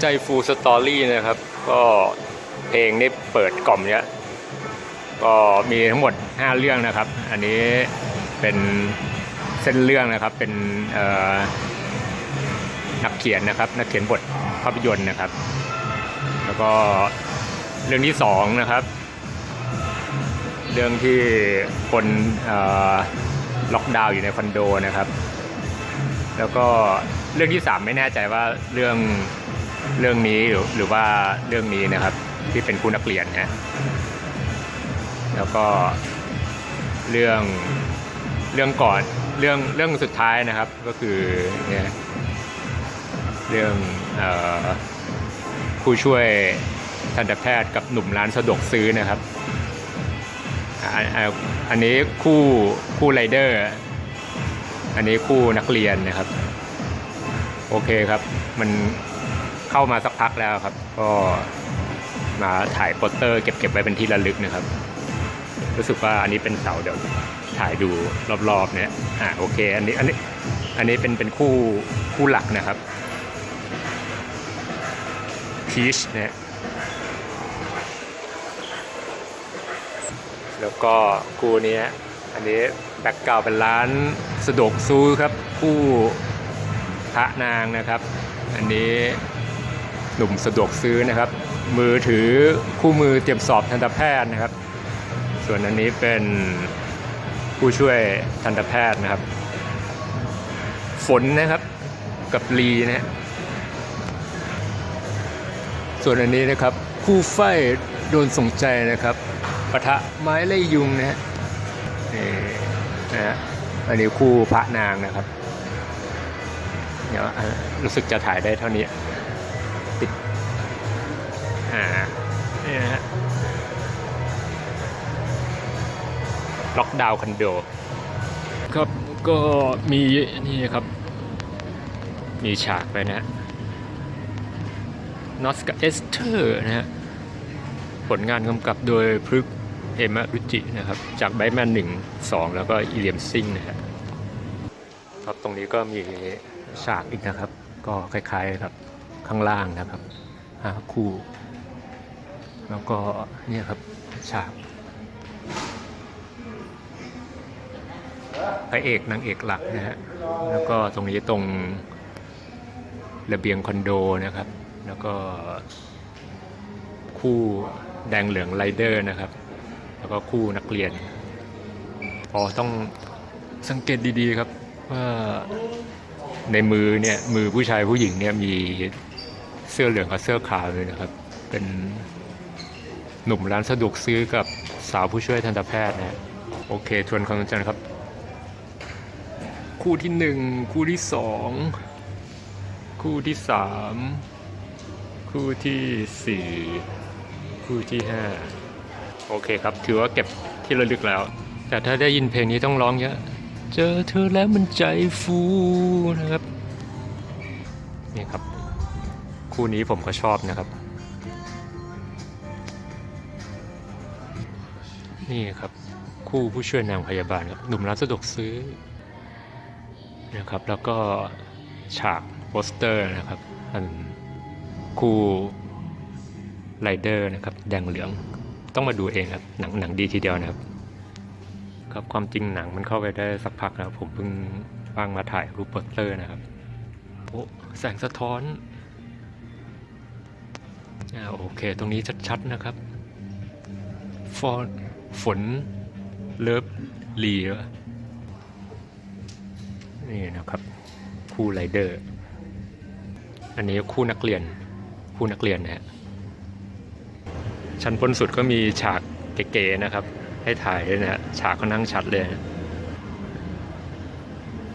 ใจฟูสตอรี่นะครับ ก็เพลงนี่เปิดกล่อมเนี้ยก็มีทั้งหมด 5 เรื่องนะครับ อันนี้เป็นเส้นเรื่องนะครับเป็นนักเขียนนะครับ นักเขียนบทภาพยนตร์นะครับ แล้วก็เรื่องที่สองนะครับ เรื่องที่คนล็อกดาวน์อยู่ในคอนโดนะครับ แล้วก็เรื่องที่สามไม่แน่ใจว่าเรื่อง เรื่องนี้หรือหรือว่าเรื่องนี้นะครับที่เป็นคู่นักเรียนนะแล้วก็เรื่องเรื่องก่อนเรื่องเรื่องสุดท้ายนะครับก็คือเนี่ยเรื่องอผู้ช่วยทันตแพทย์กับหนุ่มร้านสะดวกซื้อนะครับอันนี้คู่คู่ไรเดอร์ อันนี้คู่นักเรียนนะครับ โอเคครับ มัน เข้ามาสักพักแล้วครับ ก็มาถ่ายโปสเตอร์เก็บเก็บไว้เป็นที่ระลึกนะครับ รู้สึกว่าอันนี้เป็นเสาเดี๋ยวถ่ายดูรอบๆเนี่ยอ่าโอเค อันนี้อันนี้อันนี้เป็นเป็นคู่คู่หลักนะครับพีชเนี่ยแล้วก็คู่เนี้ยอันนี้แบ็กกราวเป็นร้านสะดวกซื้อครับ คู่พระนางนะครับ อันนี้ หนุ่มสะดวกซื้อนะครับ มือถือคู่มือเตรียมสอบทันตแพทย์นะครับ ส่วนอันนี้เป็นผู้ช่วยทันตแพทย์นะครับ ฝนนะครับกับลีนะฮะส่วนอันนี้นะครับ คู่ไฟโดนส่งใจนะครับปะทะไม้ไล่ยุงนะฮะนี่นะฮะอันนี้คู่พระนางนะครับ เดี๋ยวอะรู้สึกจะถ่ายได้เท่านี้ อ่านี่นะฮะล็อกดาวน์คอนโดครับก็มีนี่ครับ มีฉากไปนะฮะนอสกับเอสเตอร์นะฮะผลงานกำกับโดยพฤกษ์เอมารุจินะครับ จากไบแมนหนึ่งสองแล้วก็อีเลียมซิงนะฮะครับตรงนี้ก็มีฉากอีกนะครับ ก็คล้ายๆครับข้างล่างนะครับห้าคู่ แล้วก็เนี่ยครับฉากพระเอกนางเอกหลักนะฮะแล้วก็ตรงนี้ตรงระเบียงคอนโดนะครับ แล้วก็คู่แดงเหลืองไรเดอร์นะครับ แล้วก็คู่นักเรียนอ๋อต้องสังเกตดีๆครับว่าในมือเนี่ยมือผู้ชายผู้หญิงเนี่ยมีเสื้อเหลืองกับเสื้อขาวเลยนะครับ เป็น หนุ่มร้านสะดวกซื้อกับสาวผู้ช่วยทันตแพทย์นะฮะโอเค ทวนความทรงจำครับ คู่ที่หนึ่งคู่ที่สองคู่ที่สามคู่ที่สี่คู่ที่ห้าโอเคครับ ถือว่าเก็บที่ระลึกแล้ว แต่ถ้าได้ยินเพลงนี้ต้องร้องเยอะ เจอเธอแล้วมันใจฟูนะครับ นี่ครับ คู่นี้ผมก็ชอบนะครับ นี่ครับคู่ผู้ช่วยนางพยาบาลครับหนุ่มร้านสะดวกซื้อนะครับแล้วก็ฉากโปสเตอร์นะครับอันคู่ไรเดอร์นะครับแดงเหลืองต้องมาดูเองครับหนังหนังดีทีเดียวนะครับ ครับความจริงหนังมันเข้าไปได้สักพักแล้วผมเพิ่งว่างมาถ่ายรูปโปสเตอร์นะครับโอ้แสงสะท้อนอ่าโอเค ตรงนี้ชัดๆนะครับฟอน ฝนเลิฟลีวะนี่นะครับคู่ไรเดอร์ อันนี้คู่นักเรียนคู่นักเรียนนะฮะชั้นบนสุดก็มีฉากเก๋ๆนะครับ ให้ถ่ายด้วยนะฮะฉากค่อนข้างชัดเลยนะ